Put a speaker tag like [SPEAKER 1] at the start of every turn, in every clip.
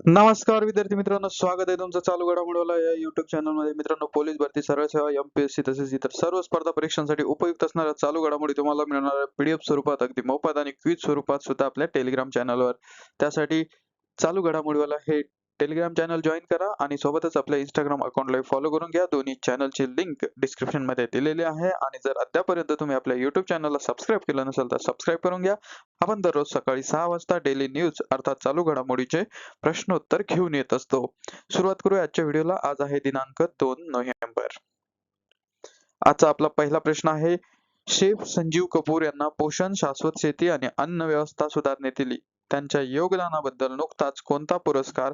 [SPEAKER 1] नमस्कार विद्यार्थी मित्रांनो स्वागत आहे तुमचं चालू घडामोडीला या युट्यूब चॅनलमध्ये मित्रांनो पोलीस भरती सरळ सेवा एमपीएससी तसेच इतर सर्व स्पर्धा परीक्षांसाठी उपयुक्त असणाऱ्या चालू घडामोडी तुम्हाला मिळणार पीडीएफ स्वरूपात अगदी मोफत आणि क्विज स्वरूपात सुद्धा आपल्या टेलिग्राम चॅनलवर त्यासाठी चालू घडामोडीवाला हे टेलिग्राम चॅनल जॉईन करा आणि सोबतच आपल्या इंस्टाग्राम अकाउंटला फॉलो करून घ्या. दोन्ही चॅनलची लिंक डिस्क्रिप्शनमध्ये दिलेली आहे. आणि जर अद्यापर्यंत तुम्ही आपल्या युट्यूब चॅनलला सबस्क्राईब केलं नसेल तर सबस्क्राईब करून घ्या. आपण दररोज सकाळी सहा वाजता डेली न्यूज अर्थात चालू घडामोडीचे प्रश्नोत्तर घेऊन येत असतो. सुरुवात करूया आजच्या व्हिडिओला. आज आहे दिनांक दोन नोव्हेंबर. आजचा आपला पहिला प्रश्न आहे शेफ संजीव कपूर यांना पोषण शाश्वत शेती आणि अन्न व्यवस्था सुधारण्यात दिली त्यांच्या योगदानाबद्दल नुकताच कोणता पुरस्कार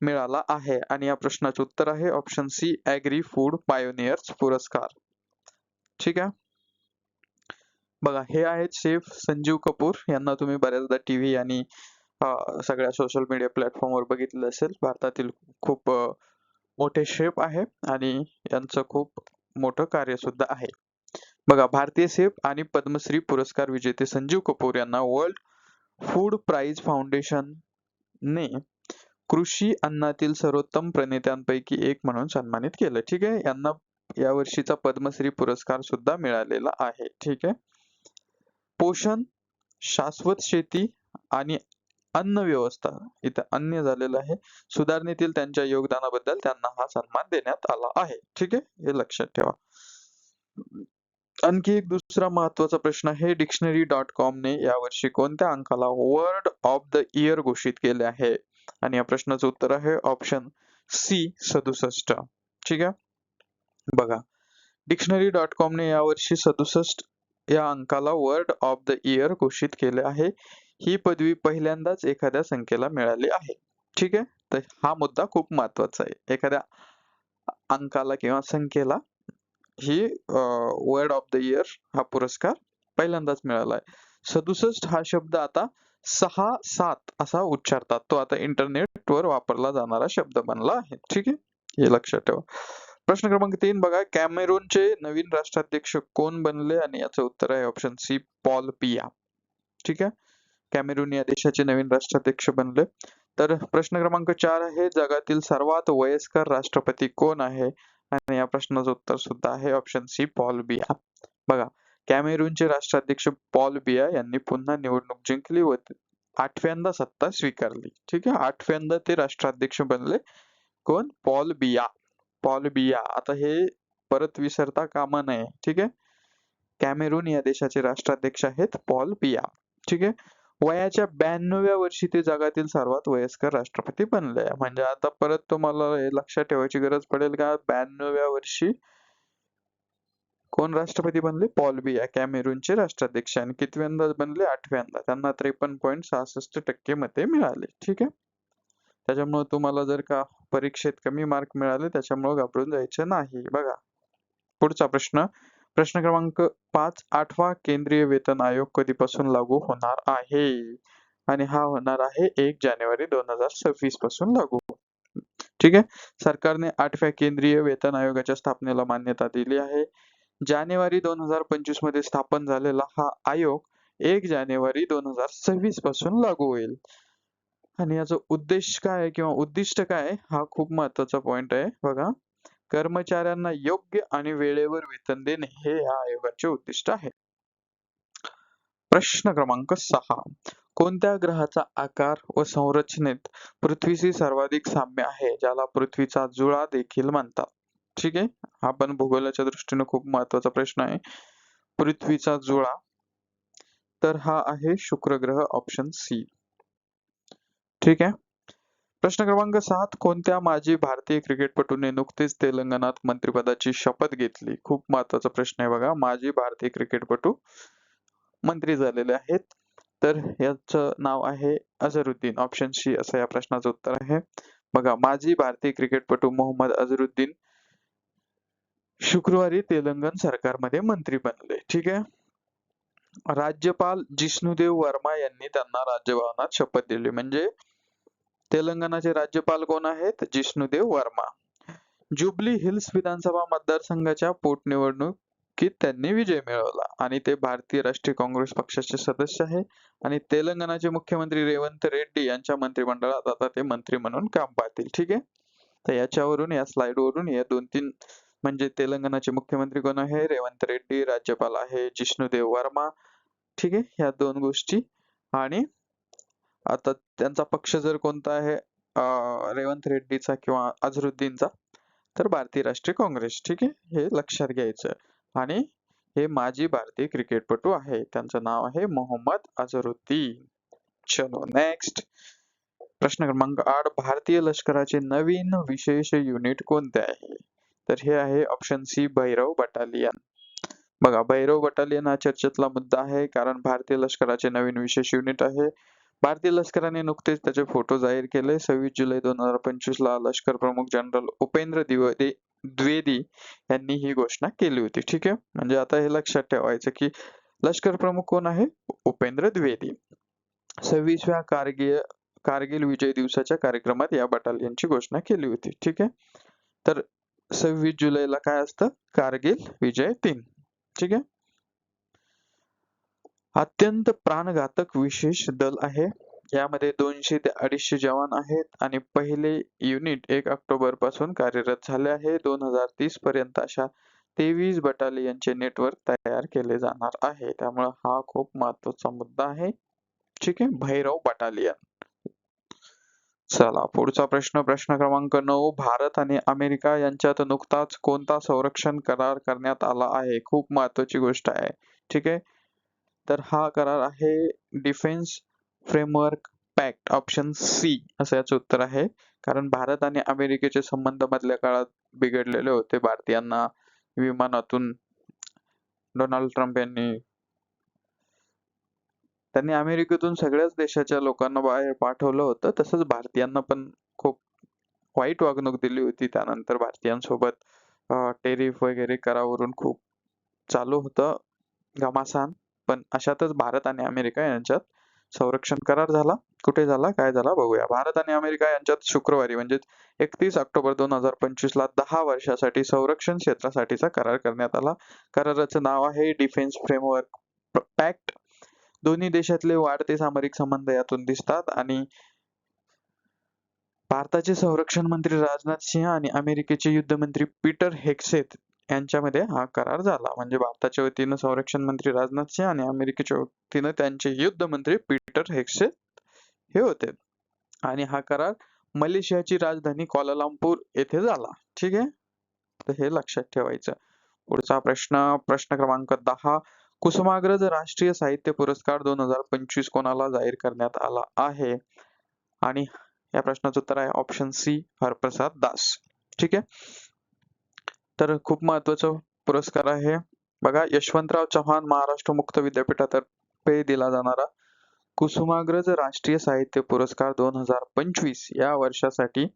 [SPEAKER 1] मिळाला आहे. आणि या प्रश्नाचे उत्तर आहे option C agri food pioneers पुरस्कार. ठीक आहे? बघा हे आहेत शेफ संजीव कपूर. यांना तुम्ही बऱ्याचदा टीव्ही आणि सगळ्या सोशल मीडिया प्लॅटफॉर्मवर बघितलं असेल. भारतातील खूप मोठे शेफ आहे आणि यांचं खूप मोठं कार्य सुद्धा आहे. बघा भारतीय शेफ आणि पद्मश्री पुरस्कार विजेते संजीव कपूर यांना वर्ल्ड फूड प्राइज फाउंडेशन ने कृषी अन्नातील सर्वोत्तम प्रणेत्यांपैकी एक म्हणून सन्मानित केलं. ठीक आहे? यांना या वर्षीचा पद्मश्री पुरस्कार सुद्धा मिळालेला आहे. ठीक आहे? पोषण शाश्वत शेती आणि अन्न व्यवस्था इथं अन्य झालेलं आहे. सुधारणेतील त्यांच्या योगदानाबद्दल त्यांना हा सन्मान देण्यात आला आहे. ठीक आहे? हे लक्षात ठेवा. आणखी एक दुसरा महत्त्वाचा प्रश्न आहे. डिक्शनरी डॉट कॉम ने यावर्षी कोणत्या अंकाला वर्ड ऑफ द इयर घोषित केले आहे? आणि या प्रश्नाचं उत्तर आहे ऑप्शन सी सदुसष्ट. ठीक आहे? बघा. डिक्शनरी डॉट कॉमने यावर्षी सदुसष्ट या अंकाला वर्ड ऑफ द इयर घोषित केले आहे. ही पदवी पहिल्यांदाच एखाद्या संख्येला मिळाली आहे. ठीक आहे? तर हा मुद्दा खूप महत्त्वाचा आहे. एखाद्या अंकाला किंवा संख्येला ही वर्ड ऑफ द इयर हा पुरस्कार पहिल्यांदाच मिळाला आहे. सदुसष्ट हा शब्द आता सहा सात असा उच्चारतात. तो आता इंटरनेटवर वापरला जाणारा शब्द बनला आहे. ठीक आहे? हे लक्षात ठेवा. प्रश्न क्रमांक तीन बघा. कॅमेरूनचे नवीन राष्ट्राध्यक्ष कोण बनले? आणि याचं उत्तर आहे ऑप्शन सी पॉल पिया. ठीक आहे? कॅमेरून या देशाचे नवीन राष्ट्राध्यक्ष बनले. तर प्रश्न क्रमांक चार आहे. जगातील सर्वात वयस्कर राष्ट्रपती कोण आहे? आणि या प्रश्नाचं उत्तर सुद्धा आहे ऑप्शन सी पॉल बिया बघा. कॅमेरूनचे राष्ट्राध्यक्ष पॉल बिया यांनी पुन्हा निवडणूक जिंकली व आठव्यांदा सत्ता स्वीकारली. ठीक आहे? आठव्यांदा ते राष्ट्राध्यक्ष बनले. कोण? पॉल बिया. पॉल बिया. आता हे परत विसरता कामा नये. ठीक आहे? कॅमेरून या देशाचे राष्ट्राध्यक्ष आहेत पॉल बिया. ठीक आहे? वयाच्या ब्याण्णव्या वर्षी ते जगातील सर्वात वयस्कर राष्ट्रपती बनले. म्हणजे आता परत तुम्हाला हे लक्षात ठेवायची गरज पडेल का? ब्याण्णव्या वर्षी कोण राष्ट्रपती बनले? पॉल बिया. कॅमेरूनचे राष्ट्राध्यक्ष आणि कितव्यांदा बनले? आठव्यांदा. त्यांना त्रेपन्न पॉईंट सहासष्ट टक्के मते मिळाले. ठीक आहे? त्याच्यामुळे तुम्हाला जर का परीक्षेत कमी मार्क मिळाले त्याच्यामुळे घाबरून जायचे नाही. बघा. पुढचा प्रश्न. प्रश्न क्रमांक पाच आठवा केंद्रीय वेतन आयोग कधीपासून लागू होणार आहे? आणि हा होणार आहे एक जानेवारी दोन हजार सव्वीसपासून लागू. ठीक आहे? सरकारने आठव्या केंद्रीय वेतन आयोगाच्या स्थापनेला मान्यता दिली आहे. जानेवारी दोन हजार पंचवीसमध्ये स्थापन झालेला हा आयोग एक जानेवारी दोन हजार सव्वीसपासून लागू होईल. आणि याचा उद्देश काय आहे किंवा उद्दिष्ट काय आहे हा खूप महत्त्वाचा पॉइंट आहे बघा. कर्मचाऱ्यांना योग्य आणि वेळेवर वेतन देणे हे या आयोगाचे उद्दिष्ट आहे. प्रश्न क्रमांक सहा. कोणत्या ग्रहाचा आकार व संरचनेत पृथ्वीशी सर्वाधिक साम्य आहे ज्याला पृथ्वीचा जुळा देखील म्हणतात? ठीक आहे. हा पण भूगोलाच्या दृष्टीने खूप महत्त्वाचा प्रश्न आहे. पृथ्वीचा जुळा. तर हा आहे शुक्र ग्रह ऑप्शन सी ठीक आहे. प्रश्न क्रमांक सात कोणत्या माजी भारतीय क्रिकेटपटूने नुकतेच तेलंगणात मंत्रिपदाची शपथ घेतली? खूप महत्त्वाचा प्रश्न आहे बघा. माजी भारतीय क्रिकेटपटू मंत्री झालेले आहेत. तर याचं नाव आहे अझरुद्दीन. ऑप्शन सी असं या प्रश्नाचं उत्तर आहे. बघा माजी भारतीय क्रिकेटपटू मोहम्मद अझरुद्दीन शुक्रवारी तेलंगण सरकारमध्ये मंत्री बनले. ठीक आहे? राज्यपाल जिष्णुदेव वर्मा यांनी त्यांना राज्यभवनात शपथ दिली. म्हणजे तेलंगणाचे राज्यपाल कोण आहेत? जिष्णुदेव वर्मा. जुबली हिल्स विधानसभा मतदारसंघाच्या पोटनिवडणुकीत त्यांनी विजय मिळवला आणि ते भारतीय राष्ट्रीय काँग्रेस पक्षाचे सदस्य आहे आणि तेलंगणाचे मुख्यमंत्री रेवंत रेड्डी यांच्या मंत्रिमंडळात आता ते मंत्री म्हणून काम पाहतील. ठीक आहे? तर याच्यावरून या स्लाइड वरून या दोन तीन म्हणजे तेलंगणाचे मुख्यमंत्री कोण आहे? रेवंत रेड्डी राज्यपाल आहे जिष्णुदेव वर्मा. ठीक आहे ह्या दोन गोष्टी. आणि आता त्यांचा पक्ष जर कोणता आहे? रेवंत रेड्डीचा किंवा अझरुद्दीनचा तर भारतीय राष्ट्रीय काँग्रेस. ठीक आहे हे लक्षात घ्यायचं आणि हे माजी भारतीय क्रिकेटपटू आहे. त्यांचं नाव आहे मोहम्मद अझरुद्दीन. चलो नेक्स्ट प्रश्न क्रमांक आठ भारतीय लष्कराचे नवीन विशेष युनिट कोणते आहे? तर हे आहे ऑप्शन सी भैरव बटालियन. बघा भैरव बटालियन हा चर्चेतला मुद्दा आहे कारण भारतीय लष्कराचे नवीन विशेष युनिट आहे. भारतीय लष्कराने नुकतेच त्याचे फोटो जाहीर केले. सव्वीस जुलै दोन हजार पंचवीस ला लष्कर प्रमुख जनरल उपेंद्र दिवदे द्विवेदी यांनी ही घोषणा केली होती. ठीक आहे? म्हणजे आता हे लक्षात ठेवायचं की लष्कर प्रमुख कोण आहे? उपेंद्र द्विवेदी. सव्वीसव्या कारगिल कारगिल विजय दिवसाच्या कार्यक्रमात या बटालियनची घोषणा केली होती. ठीक आहे? तर सव्वीस जुलैला काय असतं? कारगिल विजय दिन. ठीक आहे? अत्यंत प्राणघातक विशेष दल आहे. यामध्ये दोनशे ते अडीचशे जवान आहेत आणि पहिले युनिट एक ऑक्टोबरपासून कार्यरत झाले आहे. दोन हजार तीस पर्यंत अशा तेवीस बटालियनचे नेटवर्क तयार केले जाणार आहे. त्यामुळे हा खूप महत्त्वाचा मुद्दा आहे. ठीक आहे? भैरव बटालियन. चला पुढचा प्रश्न प्रश्न क्रमांक नऊ. भारत आणि अमेरिका यांच्यात नुकताच कोणता संरक्षण करार करण्यात आला आहे? खूप महत्वाची गोष्ट आहे. ठीक आहे? तर हा करार आहे defence framework pact option C असं याचं उत्तर आहे. कारण भारत आणि अमेरिकेचे संबंध मधल्या काळात बिघडलेले होते. भारतीयांना विमानातून डोनाल्ड ट्रम्प यांनी त्यांनी अमेरिकेतून सगळ्याच देशाच्या लोकांना बाहेर पाठवलं होतं. तसंच भारतीयांना पण खूप वाईट वागणूक दिली होती. त्यानंतर भारतीयांसोबत टेरिफ वगैरे करावरून खूप चालू होतं घमासान. पण अशातच भारत आणि अमेरिका यांच्यात संरक्षण करार झाला. कुठे झाला? काय झाला? बघूया. भारत आणि अमेरिका यांच्यात शुक्रवारी म्हणजे एकतीस ऑक्टोबर दोन हजार पंचवीस ला दहा वर्षासाठी संरक्षण क्षेत्रासाठीचा करार करण्यात आला. कराराचं नाव आहे डिफेन्स फ्रेमवर्क पॅक्ट. दोन्ही देशातले वाढते सामरिक संबंध यातून दिसतात आणि भारताचे संरक्षण मंत्री राजनाथ सिंह आणि अमेरिकेचे युद्ध मंत्री पीटर हेक्सेथ यांच्यामध्ये हा करार झाला. म्हणजे भारताच्या वतीनं संरक्षण मंत्री राजनाथ सिंह आणि अमेरिकेच्या वतीनं त्यांचे युद्ध मंत्री पीटर हेक्से हे होते. आणि हा करार मलेशियाची राजधानी कोलालंपूर येथे झाला. ठीक आहे? तर हे लक्षात ठेवायचं. पुढचा प्रश्न प्रश्न क्रमांक दहा. कुसुमाग्रज राष्ट्रीय साहित्य पुरस्कार दोन हजार पंचवीस कोणाला जाहीर करण्यात आला आहे? आणि या प्रश्नाचं उत्तर आहे ऑप्शन सी हरप्रसाद दास. ठीक आहे? तर खूप महत्त्वाचा पुरस्कार आहे. बघा यशवंतराव चव्हाण महाराष्ट्र मुक्त विद्यापीठातर्फे दिला जाणारा कुसुमाग्रज राष्ट्रीय साहित्य पुरस्कार दोन हजार पंचवीस या वर्षासाठी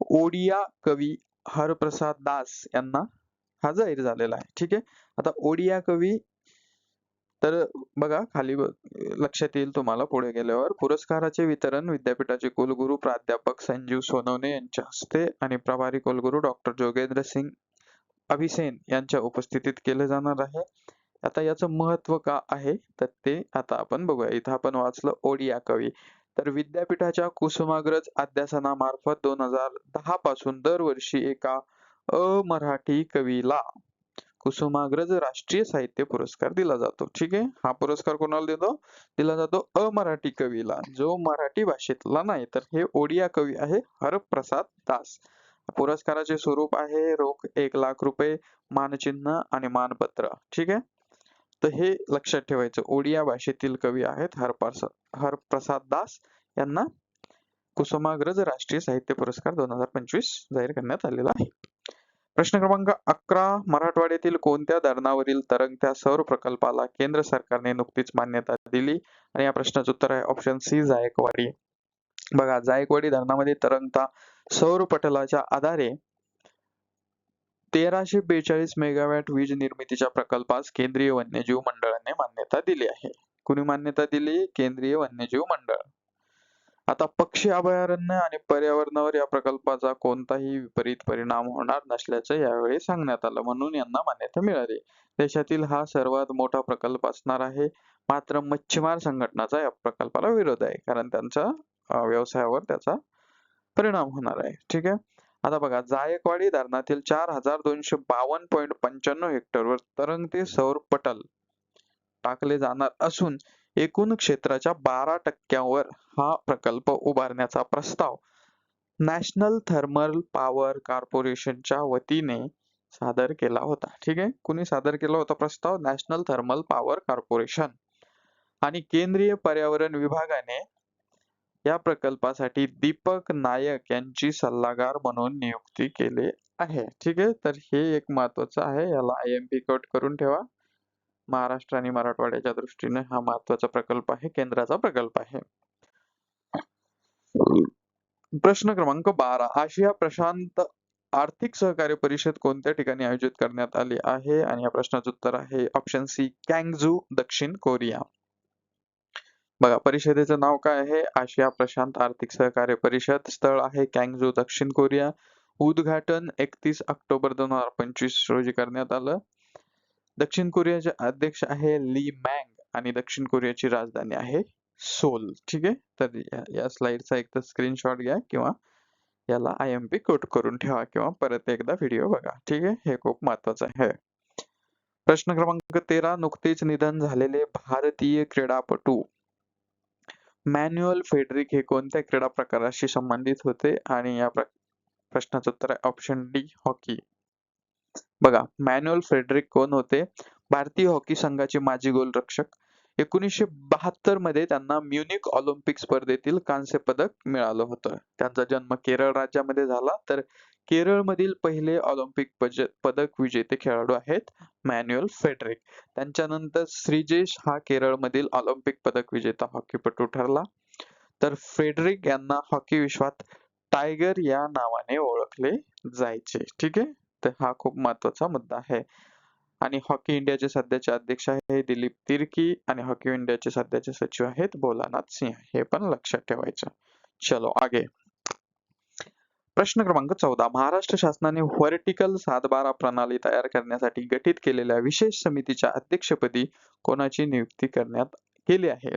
[SPEAKER 1] ओडिया कवी हरप्रसाद दास यांना हा जाहीर झालेला आहे. ठीक आहे? आता ओडिया कवी तर बघा खाली लक्षात येईल तुम्हाला पुढे गेल्यावर. पुरस्काराचे वितरण विद्यापीठाचे कुलगुरू प्राध्यापक संजीव सोनवणे यांच्या हस्ते आणि प्रभारी कुलगुरू डॉक्टर जोगेंद्र सिंग अभिसेन यांच्या उपस्थितीत केले जाणार आहे. आता याचं महत्त्व का आहे? तर ते आता आपण बघूया. इथं आपण वाचलं ओडिया कवी. तर विद्यापीठाच्या कुसुमाग्रज अध्यासनामार्फत दोन हजार दहा पासून दरवर्षी एका अमराठी कवीला कुसुमाग्रज राष्ट्रीय साहित्य पुरस्कार दिला जातो. ठीक आहे? हा पुरस्कार कोणाला देतो? दिला जातो अमराठी कवीला. जो मराठी भाषेतला नाही तर हे ओडिया कवी आहे हरप्रसाद दास. पुरस्काराचे स्वरूप आहे रोख एक लाख रुपये मानचिन्ह आणि मानपत्र. ठीक आहे? तर हे लक्षात ठेवायचं. ओडिया भाषेतील कवी आहेत हरप्रसाद हरप्रसाद दास यांना कुसुमाग्रज राष्ट्रीय साहित्य पुरस्कार दोन हजार पंचवीस जाहीर करण्यात आलेला आहे. प्रश्न क्रमांक अकरा मराठवाड्यातील कोणत्या धरणावरील तरंगत्या सौर प्रकल्पाला केंद्र सरकारने नुकतीच मान्यता दिली? आणि या प्रश्नाचं उत्तर आहे ऑप्शन सी जायकवाडी. बघा जायकवाडी धरणामध्ये तरंगता सौर पटलाच्या आधारे तेराशे बेचाळीस मेगावॅट वीज निर्मितीच्या प्रकल्पास केंद्रीय वन्यजीव मंडळाने मान्यता दिली आहे. कुणी मान्यता दिली? केंद्रीय वन्यजीव मंडळ. आता पक्षी अभयारण्य आणि पर्यावरणावर या प्रकल्पाचा कोणताही विपरीत परिणाम होणार नसल्याचं यावेळी सांगण्यात आलं म्हणून यांना मान्यता मिळाली. देशातील हा सर्वात मोठा प्रकल्प असणार आहे. मात्र मच्छीमार संघटनाचा या प्रकल्पाला विरोध आहे. कारण त्यांचा व्यवसायावर त्याचा परिणाम होणार आहे. ठीक आहे? आता बघा जायकवाडी धरणातील चार हजार दोनशे बावन्न पॉईंट पंच्याण्णव हेक्टरवर तरंगते सौर पटल टाकले जाणार असून एकूण क्षेत्राच्या बारा टक्क्यावर हा प्रकल्प उभारण्याचा प्रस्ताव नॅशनल थर्मल पॉवर कॉर्पोरेशनच्या वतीने सादर केला होता. ठीक आहे? कुणी सादर केला होता प्रस्ताव? National thermal power corporation. आणि केंद्रीय पर्यावरण विभागाने या प्रकल्पासाठी दीपक नायक यांची सल्लागार म्हणून नियुक्ती केली आहे. ठीक आहे? तर हे एक महत्वाचं आहे. याला आय एम पी कट करून ठेवा. महाराष्ट्र आणि मराठवाड्याच्या दृष्टीने हा महत्त्वाचा प्रकल्प आहे केंद्राचा प्रकल्प आहे. प्रश्न क्रमांक बारा आशिया प्रशांत आर्थिक सहकार्य परिषद कोणत्या ठिकाणी आयोजित करण्यात आली आहे? आणि या प्रश्नाचं उत्तर आहे ऑप्शन सी कॅंगझू दक्षिण कोरिया. बघा परिषदेचं नाव काय आहे? आशिया प्रशांत आर्थिक सहकार्य परिषद स्थळ आहे कॅंगझू दक्षिण कोरिया. उद्घाटन एकतीस ऑक्टोबर दोन हजार पंचवीस रोजी करण्यात आलं. दक्षिण कोरियाचे अध्यक्ष आहे ली मँग आणि दक्षिण कोरियाची राजधानी आहे सोल. ठीक आहे? तर या- या स्लाइडचा एक तर स्क्रीनशॉट घ्या किंवा याला आय एम पी कोट करून ठेवा किंवा परत एकदा व्हिडिओ बघा. ठीक आहे? हे खूप महत्वाचं आहे. प्रश्न क्रमांक तेरा नुकतेच निधन झालेले भारतीय क्रीडापटू. मॅन्युअल फेडरिक हे कोणत्या क्रीडा प्रकाराशी संबंधित होते? आणि या प्र- प्रश्नाचं उत्तर आहे ऑप्शन डी हॉकी बघा मॅन्युअल फेडरिक कोण होते? भारतीय हॉकी संघाचे माजी गोलरक्षक. एकोणीसशे बहात्तरमध्ये त्यांना म्युनिक ऑलिम्पिक स्पर्धेतील कांस्य पदक मिळालं होतं. त्यांचा जन्म केरळ राज्यामध्ये झाला. तर केरळमधील पहिले ऑलिम्पिक पदक विजेते खेळाडू आहेत मॅन्युअल फेडरिक त्यांच्यानंतर श्रीजेश हा केरळमधील ऑलिम्पिक पदक विजेता हॉकीपटू ठरला. तर फेडरिक यांना हॉकी विश्वात टायगर या नावाने ओळखले जायचे. ठीक आहे? असते हा खूप महत्त्वाचा मुद्दा आहे. आणि हॉकी इंडियाचे सध्याचे अध्यक्ष आहे दिलीप तिर्की आणि हॉकी इंडियाचे सध्याचे सचिव आहेत भोलानाथ सिंह. हे पण लक्षात ठेवायचं. चलो आगे. प्रश्न क्रमांक चौदा. महाराष्ट्र शासनाने व्हर्टिकल सातबारा प्रणाली तयार करण्यासाठी गठीत केलेल्या विशेष समितीच्या अध्यक्षपदी कोणाची नियुक्ती करण्यात केली आहे?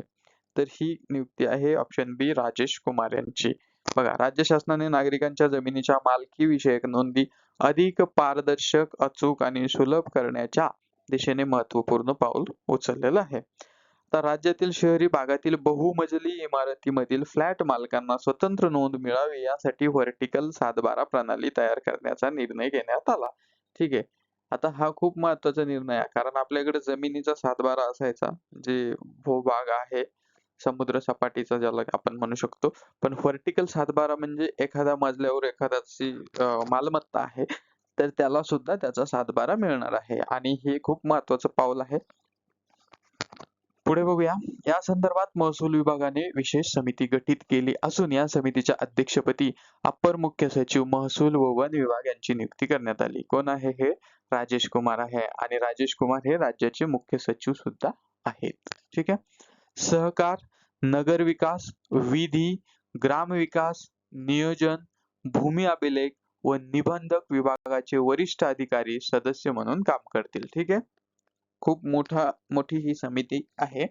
[SPEAKER 1] तर ही नियुक्ती आहे ऑप्शन बी राजेश कुमार यांची. बघा राज्य शासनाने नागरिकांच्या जमिनीच्या मालकी विषयक नोंदी अधिक पारदर्शक अचूक आणि सुलभ करण्याच्या दिशेने महत्त्वपूर्ण पाऊल उचललेलं आहे. तर राज्यातील शहरी भागातील बहुमजली इमारतीमधील फ्लॅट मालकांना स्वतंत्र नोंद मिळावी यासाठी व्हर्टिकल सातबारा प्रणाली तयार करण्याचा निर्णय घेण्यात आला. ठीक आहे. आता हा खूप महत्त्वाचा निर्णय आहे कारण आपल्याकडे जमिनीचा सातबारा असायचा जे भूभाग आहे समुद्र सपाटीचा ज्याला आपण म्हणू शकतो. पण व्हर्टिकल सातबारा म्हणजे एखाद्या मजल्यावर एखाद्याची मालमत्ता आहे तर त्याला सुद्धा त्याचा सातबारा मिळणार आहे. आणि हे खूप महत्वाचं पाऊल आहे. पुढे बघूया. या संदर्भात महसूल विभागाने विशेष समिती गठीत केली असून या समितीच्या अध्यक्षपदी अप्पर मुख्य सचिव महसूल व वन विभाग यांची नियुक्ती करण्यात आली. कोण आहे हे? राजेश कुमार आहे. आणि राजेश कुमार हे राज्याचे मुख्य सचिव सुद्धा आहेत. ठीक आहे? सहकार नगर विकास विधी ग्रामविकास नियोजन भूमी अभिलेख व निबंधक विभागाचे वरिष्ठ अधिकारी सदस्य म्हणून काम करतील. ठीक आहे? खूप मोठा मोठी ही समिती आहे.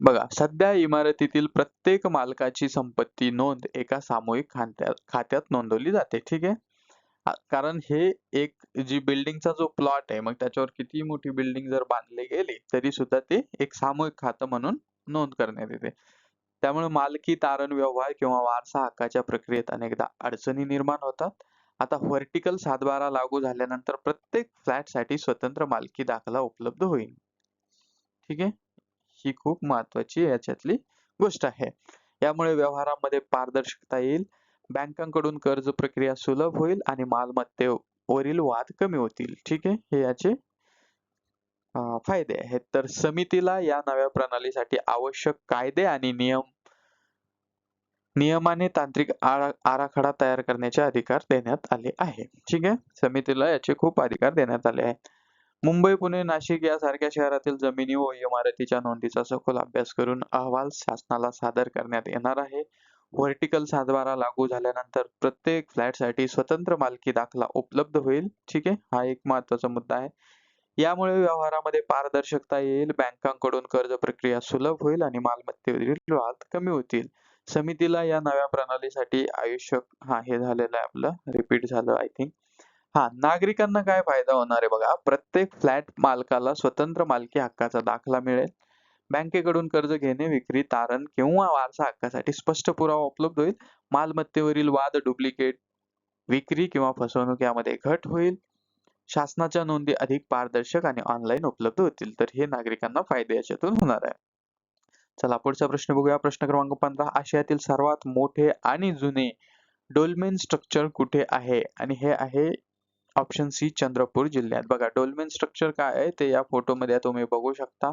[SPEAKER 1] बघा सध्या इमारतीतील प्रत्येक मालकाची संपत्ती नोंद एका सामूहिक खात्यात खात्यात नोंदवली जाते. ठीक आहे? कारण हे एक जी बिल्डिंगचा जो प्लॉट आहे मग त्याच्यावर किती मोठी बिल्डिंग जर बांधली गेली तरी सुद्धा ते एक सामूहिक खातं म्हणून नोंद करण्यात येते. त्यामुळे मालकी तारण व्यवहार किंवा वारसा हक्काच्या प्रक्रियेत अनेकदा अडचणी निर्माण होतात. आता व्हर्टिकल सातबारा लागू झाल्यानंतर प्रत्येक फ्लॅटसाठी स्वतंत्र मालकी दाखला उपलब्ध होईल. ठीक आहे? ही खूप महत्वाची याच्यातली गोष्ट आहे. यामुळे व्यवहारामध्ये पारदर्शकता येईल. बँकांकडून कर्ज प्रक्रिया सुलभ होईल आणि मालमत्तेवरील वाद कमी होतील. ठीक आहे? हे याचे फायदे आहेत. तर समितीला या नव्या प्रणालीसाठी आवश्यक कायदे आणि नियम नियमाने तांत्रिक आराखडा तयार करण्याचे अधिकार देण्यात आले आहे. ठीक आहे? समितीला याचे खूप अधिकार देण्यात आले आहेत. मुंबई पुणे नाशिक यासारख्या शहरातील जमिनी व इमारतीच्या नोंदीचा सखोल अभ्यास करून अहवाल शासनाला सादर करण्यात येणार आहे. व्हर्टिकल सातबारा लागू झाल्यानंतर प्रत्येक फ्लॅटसाठी स्वतंत्र मालकी दाखला उपलब्ध होईल. ठीक आहे? हा एक महत्त्वाचा मुद्दा आहे. यामुळे व्यवहारामध्ये पारदर्शकता येईल बँकांकडून कर्ज प्रक्रिया सुलभ होईल आणि मालमत्तेवरील वाद कमी होतील. समितीला या नव्या प्रणालीसाठी आयुष्य हा हे झालेलं आहे आपलं रिपीट झालं आय थिंक हा नागरिकांना काय फायदा होणार आहे बघा? प्रत्येक फ्लॅट मालकाला स्वतंत्र मालकी हक्काचा दाखला मिळेल. बँकेकडून कर्ज घेणे विक्री तारण किंवा वारसा हक्कासाठी स्पष्ट पुरावा उपलब्ध होईल. मालमत्तेवरील वाद डुप्लिकेट विक्री किंवा फसवणूक यामध्ये घट होईल. शासनाच्या नोंदी अधिक पारदर्शक आणि ऑनलाईन उपलब्ध होतील. तर हे नागरिकांना फायदे याच्यातून होणार आहे. चला पुढचा प्रश्न बघूया. प्रश्न क्रमांक पंधरा. आशियातील सर्वात मोठे आणि जुने डोलमेन स्ट्रक्चर कुठे आहे? आणि हे आहे ऑप्शन सी चंद्रपूर जिल्ह्यात. बघा डोलमेन स्ट्रक्चर काय आहे ते या फोटोमध्ये तुम्ही बघू शकता.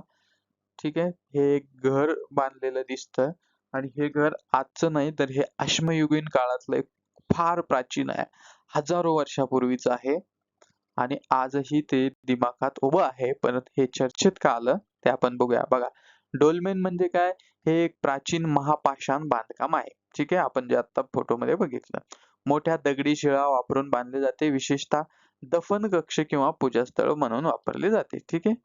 [SPEAKER 1] ठीक आहे? हे एक घर बांधलेलं दिसतं आणि हे घर आजचं नाही तर हे अश्मयुगीन काळातलं एक फार प्राचीन आहे. हजारो वर्षापूर्वीच आहे. आणि आजही ते दिमागात उभं आहे. परत हे चर्चेत का आलं ते आपण बघूया. बघा डोलमेन म्हणजे काय? हे एक प्राचीन महापाषाण बांधकाम आहे. ठीक आहे? आपण जे आता फोटोमध्ये बघितलं. मोठ्या दगडी शिळा वापरून बांधले जाते. विशेषतः दफन कक्ष किंवा पूजास्थळ म्हणून वापरले जाते. ठीक आहे?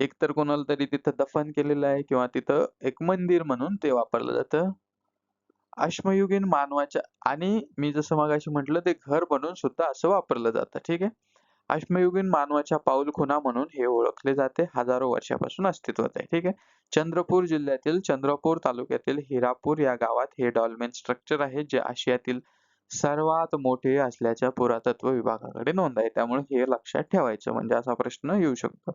[SPEAKER 1] एकतर कोणाला तरी तिथं दफन केलेलं आहे किंवा तिथं एक मंदिर म्हणून ते वापरलं जातं. अश्मयुगीन मानवाच्या आणि मी जसं मगाशी म्हटलं ते घर बनवून सुद्धा असं वापरलं जातं. ठीक आहे? अश्मयुगीन मानवाच्या पाऊलखुणा म्हणून हे ओळखले जाते. हजारो वर्षापासून अस्तित्वात आहे. ठीक आहे? चंद्रपूर जिल्ह्यातील चंद्रपूर तालुक्यातील हिरापूर या गावात हे डॉल्मेन स्ट्रक्चर आहे जे आशियातील सर्वात मोठे असल्याच्या पुरातत्व विभागाकडे नोंद आहे. त्यामुळे हे लक्षात ठेवायचं म्हणजे असा प्रश्न येऊ शकतो.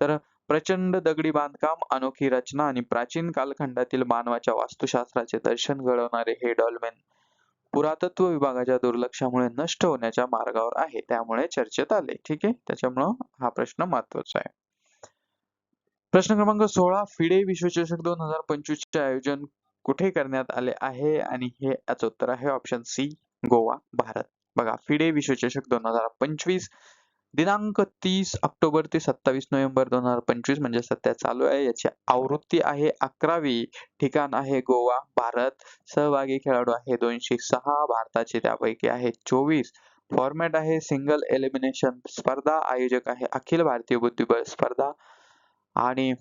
[SPEAKER 1] तर प्रचंड दगडी बांधकाम अनोखी रचना आणि प्राचीन कालखंडातील मानवाच्या वास्तुशास्त्राचे दर्शन घडवणारे हे डॉल्मेन पुरातत्व विभागाच्या दुर्लक्षामुळे नष्ट होण्याच्या मार्गावर आहे. त्यामुळे चर्चेत आले. ठीक आहे? त्याच्यामुळं हा प्रश्न महत्त्वाचा आहे. प्रश्न क्रमांक सोळा फिडे विश्वचषक दोन हजार पंचवीस चे आयोजन कुठे करण्यात आले आहे? आणि हे याचं उत्तर आहे ऑप्शन सी गोवा भारत. बघा फिडे विश्वचषक दोन हजार पंचवीस दिनांक तीस ऑक्टोबर ते सत्तावीस नोव्हेंबर दोन हजार पंचवीस म्हणजे सध्या चालू आहे. याची आवृत्ती आहे अकरावी. ठिकाण आहे गोवा भारत. सहभागी खेळाडू आहे दोनशे सहा. भारताचे त्यापैकी आहे चोवीस. फॉर्मॅट आहे सिंगल एलिमिनेशन स्पर्धा. आयोजक आहे अखिल भारतीय बुद्धिबळ स्पर्धा. आणि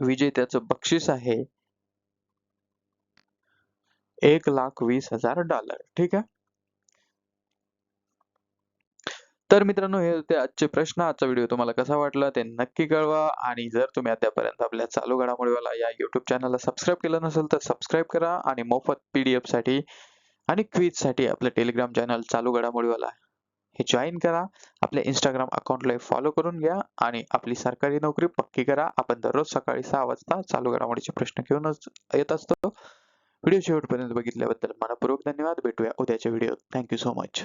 [SPEAKER 1] विजेत्याचं बक्षीस आहे एक लाख वीस हजार डॉलर. ठीक आहे? तर मित्रांनो हे होते आजचे प्रश्न. आजचा व्हिडिओ तुम्हाला कसा वाटला ते नक्की कळवा. आणि जर तुम्ही आतापर्यंत आपल्या चालू घडामोडीवाला या युट्यूब चॅनलला सबस्क्राईब केलं नसेल तर सबस्क्राईब करा. आणि मोफत पीडीएफसाठी आणि क्विजसाठी आपलं टेलिग्राम चॅनल चालू घडामोडीवाला हे जॉईन करा. आपल्या इंस्टाग्राम अकाउंटला फॉलो करून घ्या. आणि आपली सरकारी नोकरी पक्की करा. आपण दररोज सकाळी सहा वाजता चालू घडामोडीचे प्रश्न घेऊनच येत असतो. व्हिडिओ शेवटपर्यंत बघितल्याबद्दल मनपूर्वक धन्यवाद. भेटूया उद्याच्या व्हिडिओत थँक्यू सो मच